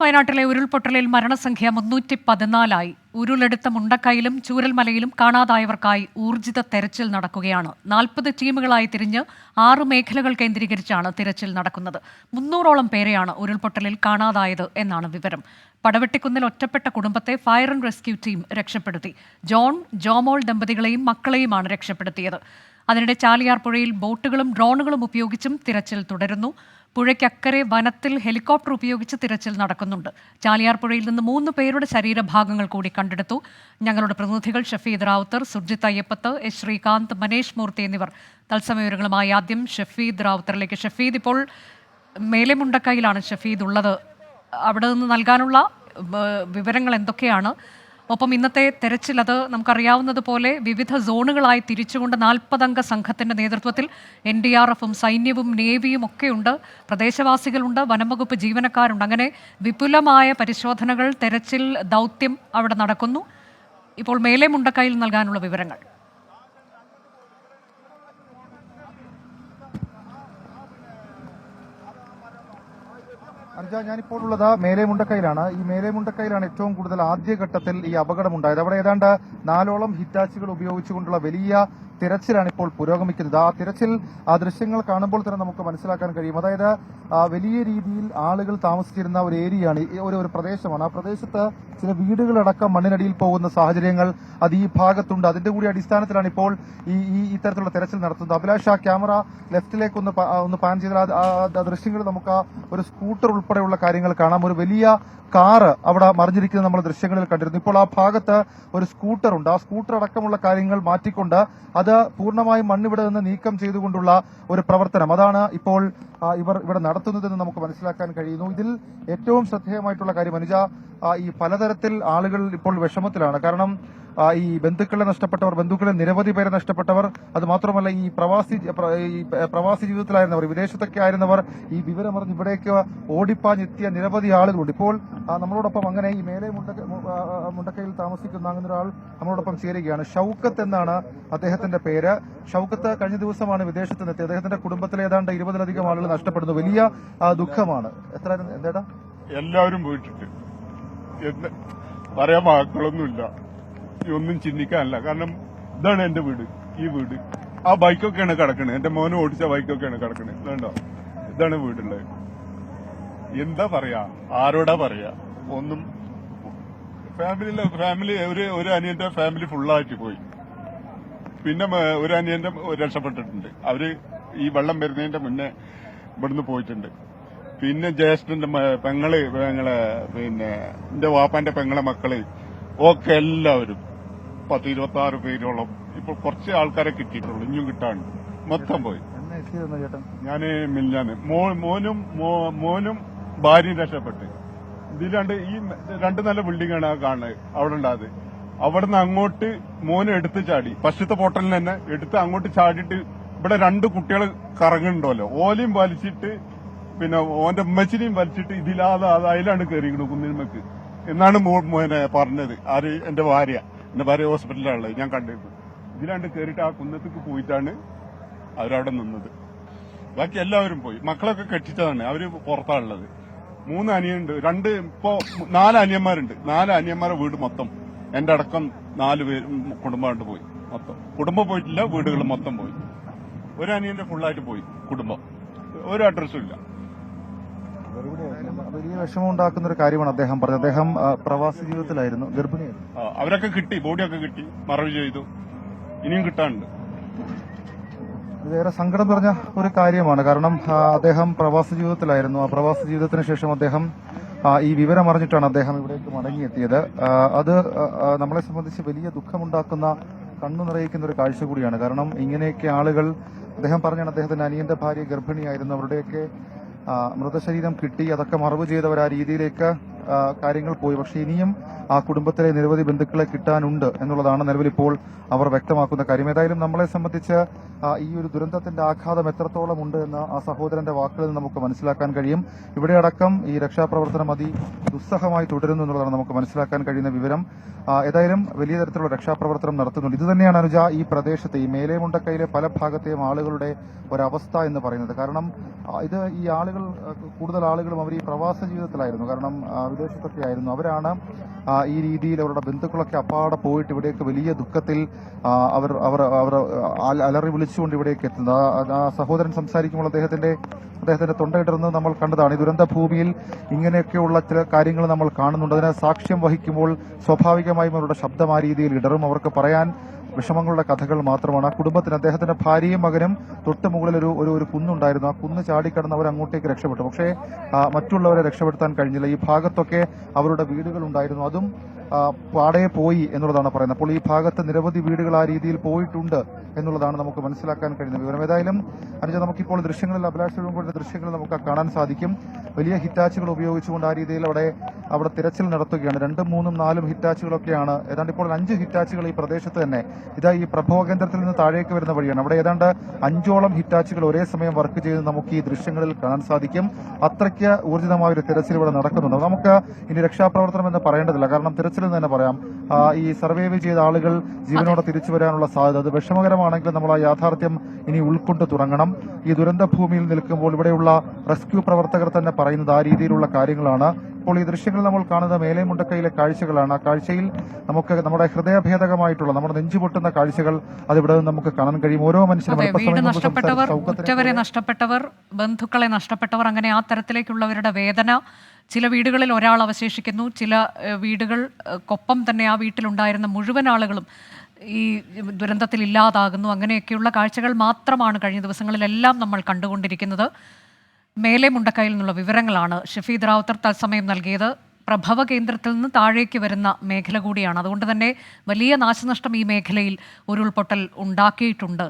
വയനാട്ടിലെ ഉരുൾപൊട്ടലിൽ മരണസംഖ്യ മുന്നൂറ്റി പതിനാലായി ഉരുളെടുത്ത മുണ്ടക്കയിലും ചൂരൽമലയിലും കാണാതായവർക്കായി ഊർജിത തെരച്ചിൽ നടക്കുകയാണ്. നാൽപ്പത് ടീമുകളായി തിരിഞ്ഞ് ആറ് മേഖലകൾ കേന്ദ്രീകരിച്ചാണ് തിരച്ചിൽ നടക്കുന്നത്. മുന്നൂറോളം പേരെയാണ് ഉരുൾപൊട്ടലിൽ കാണാതായത് എന്നാണ് വിവരം. പടവെട്ടിക്കുന്നിൽ ഒറ്റപ്പെട്ട കുടുംബത്തെ ഫയർ ആൻഡ് റെസ്ക്യൂ ടീം രക്ഷപ്പെടുത്തി. ജോൺ ജോമോൾ ദമ്പതികളെയും മക്കളെയുമാണ് രക്ഷപ്പെടുത്തിയത്. അതിനിടെ ചാലിയാർ പുഴയിൽ ബോട്ടുകളും ഡ്രോണുകളും ഉപയോഗിച്ചും തിരച്ചിൽ തുടരുന്നു. പുഴയ്ക്കക്കരെ വനത്തിൽ ഹെലികോപ്റ്റർ ഉപയോഗിച്ച് തിരച്ചിൽ നടക്കുന്നുണ്ട്. ചാലിയാർ പുഴയിൽ നിന്ന് മൂന്ന് പേരുടെ ശരീരഭാഗങ്ങൾ കൂടി കണ്ടെടുത്തു. ഞങ്ങളുടെ പ്രതിനിധികൾ ഷഫീദ് റാവുത്തർ സുർജിത് അയ്യപ്പത്ത് എസ് ശ്രീകാന്ത് മനേഷ് മൂർത്തി എന്നിവർ. തത്സമയ വിവരങ്ങളുമായി ആദ്യം ഷഫീദ് റാവുത്തറിലേക്ക്. ഷഫീദ് ഇപ്പോൾ മേലെ മുണ്ടക്കയിലാണ് ഷഫീദ് ഉള്ളത്. അവിടെ നിന്ന് നൽകാനുള്ള വിവരങ്ങൾ എന്തൊക്കെയാണ്? ഒപ്പം ഇന്നത്തെ തെരച്ചിൽ അത് നമുക്കറിയാവുന്നതുപോലെ വിവിധ സോണുകളായി തിരിച്ചുകൊണ്ട് നാൽപ്പതംഗ സംഘത്തിന്റെ നേതൃത്വത്തിൽ എൻ ഡി ആർ എഫും സൈന്യവും നേവിയും ഒക്കെയുണ്ട്. പ്രദേശവാസികളുണ്ട് വനംവകുപ്പ് ജീവനക്കാരുണ്ട്. അങ്ങനെ വിപുലമായ പരിശോധനകൾ തെരച്ചിൽ ദൗത്യം അവിടെ നടക്കുന്നു. ഇപ്പോൾ മേലെ മുണ്ടക്കയിൽ നൽകാനുള്ള വിവരങ്ങൾ. അനുജ ഞാനിപ്പോൾ ഉള്ളത് മേലെമുണ്ടക്കയിലാണ്. ഈ മേലെമുണ്ടക്കയിലാണ് ഏറ്റവും കൂടുതൽ ആദ്യഘട്ടത്തിൽ ഈ അപകടമുണ്ടായത്. അവിടെ ഏതാണ്ട് നാലോളം ഹിറ്റാച്ചുകൾ ഉപയോഗിച്ചുകൊണ്ടുള്ള വലിയ തിരച്ചിലാണ് ഇപ്പോൾ പുരോഗമിക്കുന്നത്. ആ തിരച്ചിൽ ആ ദൃശ്യങ്ങൾ കാണുമ്പോൾ തന്നെ നമുക്ക് മനസ്സിലാക്കാൻ കഴിയും. അതായത് വലിയ രീതിയിൽ ആളുകൾ താമസിച്ചിരുന്ന ഒരു ഏരിയയാണ് ഒരു ഒരു പ്രദേശമാണ്. ആ പ്രദേശത്ത് ചില വീടുകളടക്കം മണ്ണിനടിയിൽ പോകുന്ന സാഹചര്യങ്ങൾ അത് ഈ ഭാഗത്തുണ്ട്. അതിന്റെ കൂടി അടിസ്ഥാനത്തിലാണ് ഇപ്പോൾ ഈ ഈ ഇത്തരത്തിലുള്ള തെരച്ചിൽ നടത്തുന്നത്. അഭിലാഷ് ആ ക്യാമറ ലെഫ്റ്റിലേക്ക് ഒന്ന് ഒന്ന് പാൻ ചെയ്താൽ ആ ദൃശ്യങ്ങൾ നമുക്ക് ആ ഒരു സ്കൂട്ടർ ഉൾപ്പെടെയുള്ള കാര്യങ്ങൾ കാണാം. ഒരു വലിയ കാറ് അവിടെ മറിഞ്ഞിരിക്കുന്നത് നമ്മൾ ദൃശ്യങ്ങളിൽ കണ്ടിരുന്നു. ഇപ്പോൾ ആ ഭാഗത്ത് ഒരു സ്കൂട്ടർ ഉണ്ട് ആ സ്കൂട്ടർ അടക്കമുള്ള കാര്യങ്ങൾ മാറ്റിക്കൊണ്ട് അത് പൂർണമായും മണ്ണിവിടെ നിന്ന് നീക്കം ചെയ്തുകൊണ്ടുള്ള ഒരു പ്രവർത്തനം. അതാണ് ഇപ്പോൾ ഇവർ ഇവിടെ നടത്തുന്നതെന്ന് നമുക്ക് മനസ്സിലാക്കാൻ കഴിയുന്നു. ഇതിൽ ഏറ്റവും ശ്രദ്ധേയമായിട്ടുള്ള കാര്യം അനുജ ഈ പലതരത്തിൽ ആളുകൾ ഇപ്പോൾ വിഷമത്തിലാണ്. കാരണം ഈ ബന്ധുക്കളെ നഷ്ടപ്പെട്ടവർ ബന്ധുക്കളെ നിരവധി പേരെ നഷ്ടപ്പെട്ടവർ അത് മാത്രമല്ല ഈ പ്രവാസി പ്രവാസി ജീവിതത്തിലായിരുന്നവർ വിദേശത്തൊക്കെ ആയിരുന്നവർ ഈ വിവരമറിഞ്ഞ് ഇവിടേക്ക് ഓടിപ്പാഞ്ഞെത്തിയ നിരവധി ആളുകളുണ്ട്. ഇപ്പോൾ നമ്മളോടൊപ്പം അങ്ങനെ ഈ മേലെ മുണ്ടക്കയിൽ താമസിക്കുന്ന അങ്ങനെ ഒരാൾ നമ്മളോടൊപ്പം ചേരുകയാണ്. ഷൌക്കത്ത് എന്നാണ് അദ്ദേഹത്തിന്റെ പേര്. ഷൌക്കത്ത് കഴിഞ്ഞ ദിവസമാണ് വിദേശത്ത് നിന്ന് അദ്ദേഹത്തിന്റെ കുടുംബത്തിലെ ഏതാണ്ട് ഇരുപതിലധികം ആളുകൾ നഷ്ടപ്പെടുന്നു. വലിയ ദുഃഖമാണ്. എത്ര എന്തേടാ എല്ലാവരും പോയിട്ടുണ്ട്. പറയാൻ വാക്കുകളൊന്നുമില്ല. ഒന്നും ചിന്തിക്കാനില്ല. കാരണം ഇതാണ് എന്റെ വീട് ഈ വീട്. ആ ബൈക്കൊക്കെയാണ് കിടക്കണത് എന്റെ മോനെ ഓടിച്ച ബൈക്കൊക്കെയാണ് കിടക്കണത് ഇതുണ്ടോ? ഇതാണ് വീടുള്ളത്. എന്താ പറയാ? ആരോടാ പറയാ? ഒന്നും ഫാമിലിയിലെ ഫാമിലി ഒരു ഒരു അനിയന്റെ ഫാമിലി ഫുള്ളായിട്ട് പോയി. പിന്നെ ഒരു അനിയന്റെ രക്ഷപ്പെട്ടിട്ടുണ്ട്. അവർ ഈ വെള്ളം വരുന്നതിന്റെ മുന്നേ ഇവിടുന്ന് പോയിട്ടുണ്ട്. പിന്നെ ജ്യേഷ്ഠന്റെ പെങ്ങൾ പെങ്ങളെ പിന്നെ എന്റെ വാപ്പാന്റെ പെങ്ങളെ മക്കൾ ഒക്കെ എല്ലാവരും പത്ത് ഇരുപത്തി ആറ് പേരോളം ഇപ്പൊ കുറച്ച് ആൾക്കാരെ കിട്ടിയിട്ടുള്ളൂ. ഇനിയും കിട്ടാണ്ട്. മൊത്തം പോയി. ഞാൻ മില്ലാന്ന് മോനും മോനും ഭാര്യയും രക്ഷപ്പെട്ട്. ഇതിലാണ്ട് ഈ രണ്ട് നല്ല ബിൽഡിംഗ് ആണ് ആ കാണുന്നത്. അവിടെ ഉണ്ടായത്. അവിടുന്ന് അങ്ങോട്ട് മോന് എടുത്ത് ചാടി. പശുത്തെ പോട്ടലിൽ തന്നെ എടുത്ത് അങ്ങോട്ട് ചാടിയിട്ട് ഇവിടെ രണ്ട് കുട്ടികൾ കറങ്ങുന്നുണ്ടല്ലോ. ഓലയും വലിച്ചിട്ട് പിന്നെ ഓന്റെ ഉമ്മച്ചിനെയും വലിച്ചിട്ട് ഇതിലാതെ അതായാലാണ് കയറിയിരിക്കുന്നത് കുന്നിന്മക്ക്. എന്നാണ് മോനെ പറഞ്ഞത്. ആര്? എന്റെ ഭാര്യ. എന്റെ ഭാര്യ ഹോസ്പിറ്റലിലാണുള്ളത്. ഞാൻ കണ്ടിരുന്നു. ഇതിലാണ്ട് കയറിയിട്ട് ആ കുന്നത്തേക്ക് പോയിട്ടാണ് അവരവിടെ നിന്നത്. ബാക്കി എല്ലാവരും പോയി. മക്കളൊക്കെ കെട്ടിച്ചതാണ്. അവർ പുറത്താണുള്ളത്. മൂന്ന് അനിയനുണ്ട്. രണ്ട് ഇപ്പോ നാല് അനിയന്മാരുണ്ട്. നാല് അനിയന്മാരെ വീട് മൊത്തം. എന്റെ അടക്കം നാല് പേര് കുടുംബമായിട്ട് പോയി. മൊത്തം. കുടുംബം പോയിട്ടില്ല വീടുകൾ മൊത്തം പോയി. ഒരു അനിയന്റെ ഫുള്ളായിട്ട് പോയി കുടുംബം. ഒരു അഡ്രസ്സും ഇല്ല. വലിയ വിഷമം ഉണ്ടാക്കുന്ന ഒരു കാര്യമാണ് അദ്ദേഹം പറഞ്ഞത്. അദ്ദേഹം പ്രവാസി ജീവിതത്തിലായിരുന്നു. ഗർഭിണിയായിരുന്നു. അവരൊക്കെ കിട്ടി ബോഡിയൊക്കെ കിട്ടി. മറവ് ചെയ്തു. ഇനിയും കിട്ടാനുണ്ട്. ഇതേറെ സങ്കടം പറഞ്ഞ ഒരു കാര്യമാണ്. കാരണം അദ്ദേഹം പ്രവാസ ജീവിതത്തിലായിരുന്നു. ആ പ്രവാസ ജീവിതത്തിന് ശേഷം അദ്ദേഹം ഈ വിവരം അറിഞ്ഞിട്ടാണ് അദ്ദേഹം ഇവിടേക്ക് മടങ്ങിയെത്തിയത്. അത് നമ്മളെ സംബന്ധിച്ച് വലിയ ദുഃഖമുണ്ടാക്കുന്ന കണ്ണു നിറയിക്കുന്ന ഒരു കാഴ്ച കൂടിയാണ്. കാരണം ഇങ്ങനെയൊക്കെ ആളുകൾ അദ്ദേഹം പറഞ്ഞാണ് അദ്ദേഹത്തിന്റെ അനിയന്റെ ഭാര്യ ഗർഭിണിയായിരുന്നു അവരുടെയൊക്കെ മൃതശരീരം കിട്ടി അതൊക്കെ മറവ് ചെയ്തവർ ആ രീതിയിലേക്ക് കാര്യങ്ങൾ പോയി. പക്ഷേ ഇനിയും ആ കുടുംബത്തിലെ നിരവധി ബന്ധുക്കളെ കിട്ടാനുണ്ട് എന്നുള്ളതാണ് നിലവിൽ ഇപ്പോൾ അവർ വ്യക്തമാക്കുന്ന കാര്യം. ഏതായാലും നമ്മളെ സംബന്ധിച്ച് ഈ ഒരു ദുരന്തത്തിന്റെ ആഘാതം എത്രത്തോളം ഉണ്ട് എന്ന് ആ സഹോദരന്റെ വാക്കുകളിൽ നമുക്ക് മനസ്സിലാക്കാൻ കഴിയും. ഇവിടെ അടക്കം ഈ രക്ഷാപ്രവർത്തനം അതി ദുസ്സഹമായി തുടരുന്നു എന്നുള്ളതാണ് നമുക്ക് മനസ്സിലാക്കാൻ കഴിയുന്ന വിവരം. ഏതായാലും വലിയ തരത്തിലുള്ള രക്ഷാപ്രവർത്തനം നടത്തുന്നുണ്ട്. ഇതുതന്നെയാണ് അനുജ ഈ പ്രദേശത്തെ ഈ മേലേമുണ്ടക്കയിലെ പല ഭാഗത്തെയും ആളുകളുടെ ഒരവസ്ഥ എന്ന് പറയുന്നത്. കാരണം ഇത് ഈ ആളുകൾ കൂടുതൽ ആളുകളും അവർ ഈ പ്രവാസ ജീവിതത്തിലായിരുന്നു. കാരണം ആ, ആയിരുന്നു അവരാണ് ഈ രീതിയിൽ അവരുടെ ബന്ധുക്കളൊക്കെ അപ്പാടെ പോയിട്ട് ഇവിടേക്ക് വലിയ ദുഃഖത്തിൽ അവർ അവർ അവർ അലറി വിളിച്ചുകൊണ്ട് ഇവിടേക്ക് എത്തുന്നത്. ആ സഹോദരൻ സംസാരിക്കുമ്പോൾ അദ്ദേഹത്തിന്റെ അദ്ദേഹത്തിന്റെ തൊണ്ടയിടുന്നത് നമ്മൾ കണ്ടതാണ്. ഈ ദുരന്ത ഭൂമിയിൽ ഇങ്ങനെയൊക്കെയുള്ള ചില കാര്യങ്ങൾ നമ്മൾ കാണുന്നുണ്ട്. അതിനെ സാക്ഷ്യം വഹിക്കുമ്പോൾ സ്വാഭാവികമായും അവരുടെ ശബ്ദം ആ രീതിയിൽ ഇടറും. അവർക്ക് പറയാൻ വിഷമങ്ങളുടെ കഥകൾ മാത്രമാണ്. ആ കുടുംബത്തിന് അദ്ദേഹത്തിന്റെ ഭാര്യയും മകനും തൊട്ട് മുകളിൽ ഒരു ഒരു ഒരു കുന്നുണ്ടായിരുന്നു. ആ കുന്ന് ചാടിക്കടന്ന് അവർ അങ്ങോട്ടേക്ക് രക്ഷപ്പെട്ടു. പക്ഷേ മറ്റുള്ളവരെ രക്ഷപ്പെടുത്താൻ കഴിഞ്ഞില്ല. ഈ ഭാഗത്തൊക്കെ അവരുടെ വീടുകൾ ഉണ്ടായിരുന്നു. അതും പാടെ പോയി എന്നുള്ളതാണ് പറയുന്നത്. അപ്പോൾ ഈ ഭാഗത്ത് നിരവധി വീടുകൾ ആ രീതിയിൽ പോയിട്ടുണ്ട് എന്നുള്ളതാണ് നമുക്ക് മനസ്സിലാക്കാൻ കഴിയുന്ന വിവരം ഏതായാലും അനുജ നമുക്കിപ്പോൾ ദൃശ്യങ്ങളിൽ അഭിലാഷ് രൂപങ്ങളുടെ ദൃശ്യങ്ങൾ നമുക്ക് കാണാൻ സാധിക്കും. വലിയ ഹിറ്റാച്ചുകൾ ഉപയോഗിച്ചുകൊണ്ട് ആ രീതിയിൽ അവിടെ അവിടെ തിരച്ചിൽ നടത്തുകയാണ്. രണ്ടും മൂന്നും നാലും ഹിറ്റാച്ചുകളൊക്കെയാണ്. ഏതാണ്ട് ഇപ്പോൾ അഞ്ച് ഹിറ്റാച്ചുകൾ ഈ പ്രദേശത്ത് തന്നെ. ഇതാ ഈ പ്രഭവ കേന്ദ്രത്തിൽ നിന്ന് താഴേക്ക് വരുന്ന വഴിയാണ്. അവിടെ ഏതാണ്ട് അഞ്ചോളം ഹിറ്റാച്ചുകൾ ഒരേ സമയം വർക്ക് ചെയ്ത് നമുക്ക് ഈ ദൃശ്യങ്ങളിൽ കാണാൻ സാധിക്കും. അത്രയ്ക്ക് ഊർജിതമായ ഒരു തിരച്ചിൽ ഇവിടെ നടക്കുന്നുണ്ട്. നമുക്ക് ഇനി രക്ഷാപ്രവർത്തനം എന്ന് പറയേണ്ടതില്ല. കാരണം തിരച്ചിൽ എന്ന് തന്നെ പറയാം. ഈ സർവൈവ് ചെയ്ത ആളുകൾ ജീവനോടെ തിരിച്ചു വരാനുള്ള സാധ്യത അത് വിഷമകരമാണെങ്കിൽ നമ്മൾ ആ യാഥാർത്ഥ്യം ഇനി ഉൾക്കൊണ്ട് തുടങ്ങണം. ഈ ദുരന്ത ഭൂമിയിൽ നിൽക്കുമ്പോൾ ഇവിടെയുള്ള റെസ്ക്യൂ പ്രവർത്തകർ തന്നെ പറയുന്നത് ആ രീതിയിലുള്ള കാര്യങ്ങളാണ്. ഇപ്പോൾ ഈ ദൃശ്യങ്ങൾ നമ്മൾ കാണുന്നത് മേലേമുണ്ടക്കയിലെ കാഴ്ചകളാണ്. ആ കാഴ്ചയിൽ നമുക്ക് നമ്മുടെ ഹൃദയഭേദകമായിട്ടുള്ള നമ്മുടെ നെഞ്ചുപൊട്ടുന്ന കാഴ്ചകൾ അതിവിടെ നിന്ന് നമുക്ക് കാണാൻ കഴിയും. ഓരോ മനുഷ്യനും ഉറ്റവരെ നഷ്ടപ്പെട്ടവർ ബന്ധുക്കളെ നഷ്ടപ്പെട്ടവർ അങ്ങനെ ആ തരത്തിലേക്കുള്ളവരുടെ വേദന ചില വീടുകളിൽ ഒരാൾ അവശേഷിക്കുന്നു ചില വീടുകൾ കൊപ്പം തന്നെ ആ വീട്ടിലുണ്ടായിരുന്ന മുഴുവൻ ആളുകളും ഈ ദുരന്തത്തിൽ ഇല്ലാതാകുന്നു. അങ്ങനെയൊക്കെയുള്ള കാഴ്ചകൾ മാത്രമാണ് കഴിഞ്ഞ ദിവസങ്ങളിലെല്ലാം നമ്മൾ കണ്ടുകൊണ്ടിരിക്കുന്നത്. മേലെ മുണ്ടക്കയിൽ നിന്നുള്ള വിവരങ്ങളാണ് ഷഫീദ് റാവുത്തർ തത്സമയം നൽകിയത്. പ്രഭവ കേന്ദ്രത്തിൽ നിന്ന് താഴേക്ക് വരുന്ന മേഖല കൂടിയാണ്. അതുകൊണ്ട് തന്നെ വലിയ നാശനഷ്ടം ഈ മേഖലയിൽ ഉരുൾപൊട്ടൽ ഉണ്ടാക്കിയിട്ടുണ്ട്.